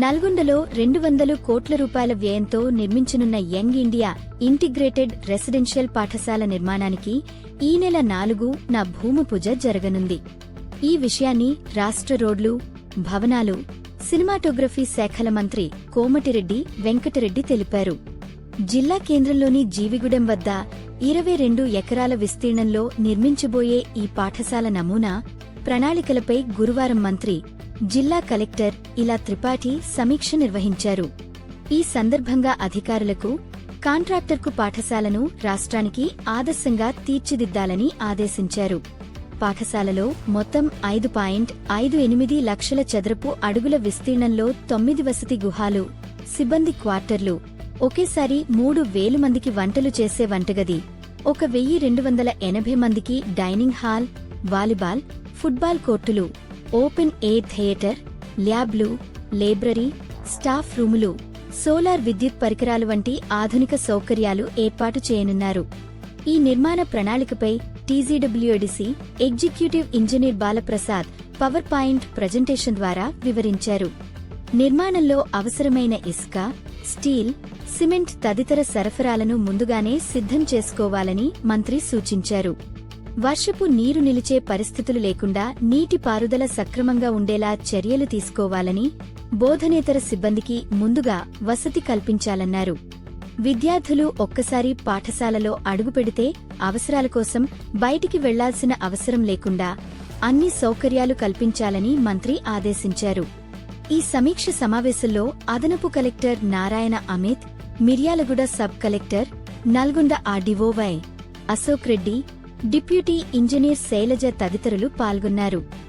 నల్గొండలో రెండు వందలు కోట్ల రూపాయల వ్యయంతో నిర్మించనున్న యంగ్ ఇండియా ఇంటిగ్రేటెడ్ రెసిడెన్షియల్ పాఠశాల నిర్మాణానికి ఈ నెల నాలుగు నా భూమి పూజ జరగనుంది. ఈ విషయాన్ని రాష్ట్ర రోడ్లు భవనాలు సినిమాటోగ్రఫీ శాఖల మంత్రి కోమటిరెడ్డి వెంకటరెడ్డి తెలిపారు. జిల్లా కేంద్రంలోని జీవిగూడెం వద్ద ఇరవై రెండు ఎకరాల విస్తీర్ణంలో నిర్మించబోయే ఈ పాఠశాల నమూనా ప్రణాళికలపై గురువారం మంత్రి జిల్లా కలెక్టర్ ఇలా త్రిపాఠి సమీక్ష నిర్వహించారు. ఈ సందర్భంగా అధికారులకు కాంట్రాక్టర్కు పాఠశాలను రాష్ట్రానికి ఆదర్శంగా తీర్చిదిద్దాలని ఆదేశించారు. పాఠశాలలో మొత్తం ఐదు పాయింట్ ఐదు ఎనిమిది లక్షల చదరపు అడుగుల విస్తీర్ణంలో తొమ్మిది వసతి గుహాలు సిబ్బంది క్వార్టర్లు ఒకేసారి మూడు వేలు మందికి వంటలు చేసే వంటగది ఒక వెయ్యి రెండు వందల ఎనభై మందికి డైనింగ్ హాల్ వాలీబాల్ ఫుట్బాల్ కోర్టులు ఓపెన్ ఎయిర్ థియేటర్ ల్యాబ్లు లైబ్రరీ స్టాఫ్ రూములు సోలార్ విద్యుత్ పరికరాలు వంటి ఆధునిక సౌకర్యాలు ఏర్పాటు చేయనున్నారు. ఈ నిర్మాణ ప్రణాళికపై TGWDC executive engineer Balaprasad power point presentation ద్వారా వివరించారు. నిర్మాణంలో అవసరమైన ఇసుక స్టీల్ సిమెంట్ తదితర సరఫరాలను ముందుగానే సిద్ధం చేసుకోవాలని మంత్రి సూచించారు. వర్షపు నీరు నిలిచే పరిస్థితులు లేకుండా నీటి పారుదల సక్రమంగా ఉండేలా చర్యలు తీసుకోవాలని బోధనేతర సిబ్బందికి ముందుగా వసతి కల్పించాలన్నారు. విద్యార్థులు ఒక్కసారి పాఠశాలలో అడుగుపెడితే అవసరాల కోసం బయటికి వెళ్ళాల్సిన అవసరం లేకుండా అన్ని సౌకర్యాలు కల్పించాలని మంత్రి ఆదేశించారు. ఈ సమీక్ష సమావేశంలో అదనపు collector Narayana Amit Miryalaguda sub collector Nalgonda RDO Y Ashok Reddy deputy engineer Shailaja తదితరులు పాల్గొన్నారు.